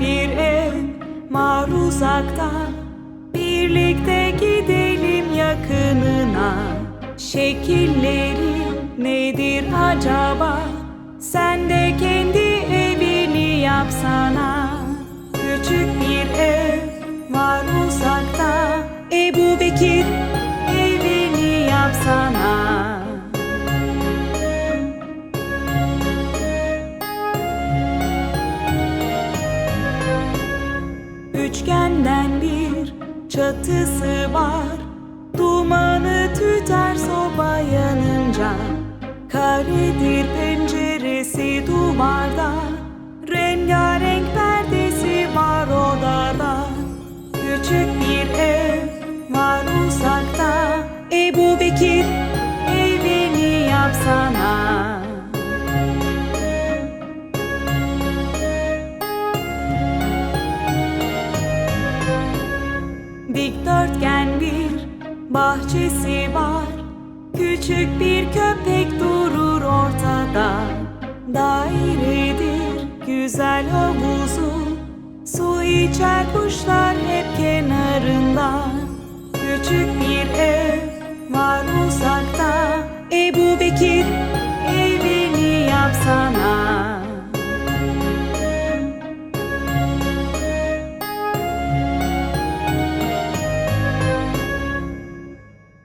bir ev, elma uzaktan Birlikte gidelim yakınına. Şekilleri nedir acaba? Sen de kendi evini yapsan. Üçgenden bir çatısı var. Dumanı tüter soba yanınca Karedir penceresi duvarda. Rengarenk perdesi var odada. Küçük bir ev var uzakta. Ebu Bekir evini yapsana Dikdörtgen bir bahçesi var. Küçük bir köpek durur ortada. Dairedir güzel havuzu. Su içer kuşlar hep kenarında